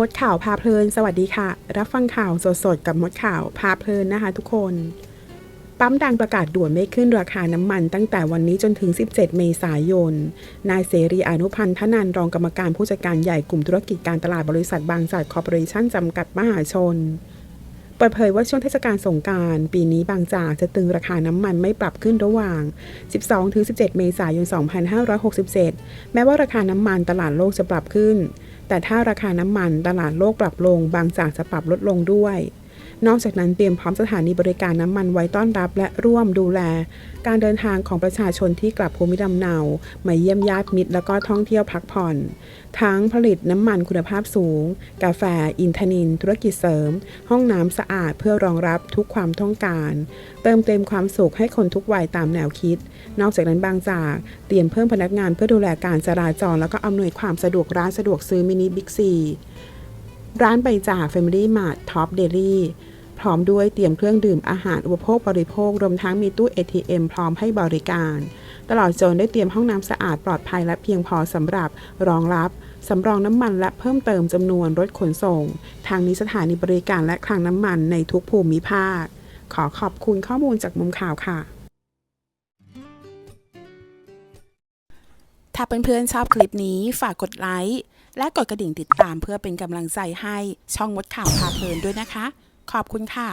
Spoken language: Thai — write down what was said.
มดข่าวพาเพลิน สวัสดีค่ะ รับฟังข่าวสดๆ กับมดข่าวพาเพลินนะคะ ทุกคน ปั๊มดังประกาศด่วนไม่ขึ้นราคาน้ำมัน ตั้งแต่วันนี้จนถึง 17 เมษายน นายเสรีอนุพันธ์ทนันรองกรรมการผู้จัดการใหญ่กลุ่มธุรกิจการตลาดบริษัทบางจากคอร์ปอเรชั่นจำกัดมหาชนเปิดเผยว่าช่วงเทศกาลสงการปีนี้บางจากจะตึงราคาน้ำมันไม่ปรับขึ้นระหว่าง 12-17 เมษายน 2567 แม้ว่าราคาน้ำมันตลาดโลกจะปรับขึ้น แต่ถ้าราคาน้ำมันตลาดโลกปรับลงบางจากจะปรับลดลงด้วย นอกจากนั้นเตรียมพร้อมสถานีบริการน้ำมันไว้ต้อนรับและร่วมดูแล การเดินทางของประชาชนที่กลับภูมิลำเนามาเยี่ยมญาติมิตรแล้วก็ท่องเที่ยวพักผ่อน ทั้งผลิตน้ำมันคุณภาพสูง กาแฟ อินทนิน ธุรกิจเสริม ห้องน้ำสะอาดเพื่อรองรับทุกความต้องการ เติมเต็มความสุขให้คนทุกวัยตามแนวคิด นอกจากนั้นบางจากเตรียมเพิ่มพนักงานเพื่อดูแลการจราจรแล้วก็อำนวยความสะดวกร้านสะดวกซื้อมินิบิ๊กซีร้านใบจ่าก Family Mart Top Daily พ ร้อมด้วยเตรียมเครื่องดื่มอาหารอุปโภคบริโภค รวมทั้งมีตู้ ATM พร้อมให้บริการ ตลอดจนได้เตรียมห้องน้ำสะอาดปลอดภัยและเพียงพอสำหรับรองรับสำรองน้ำมันและเพิ่มเติมจำนวนรถขนส่ง ทางนี้สถานีบริการและคลังน้ำมันในทุกภูมิภาค ขอขอบคุณข้อมูลจากมุมข่าวค่ะ ถ้าเพื่อนๆชอบคลิปนี้ฝากกดไลค์และกดกระดิ่งติดตามเพื่อเป็นกำลังใจให้ช่องมดข่าวพาเพลินด้วยนะคะ ขอบคุณค่ะ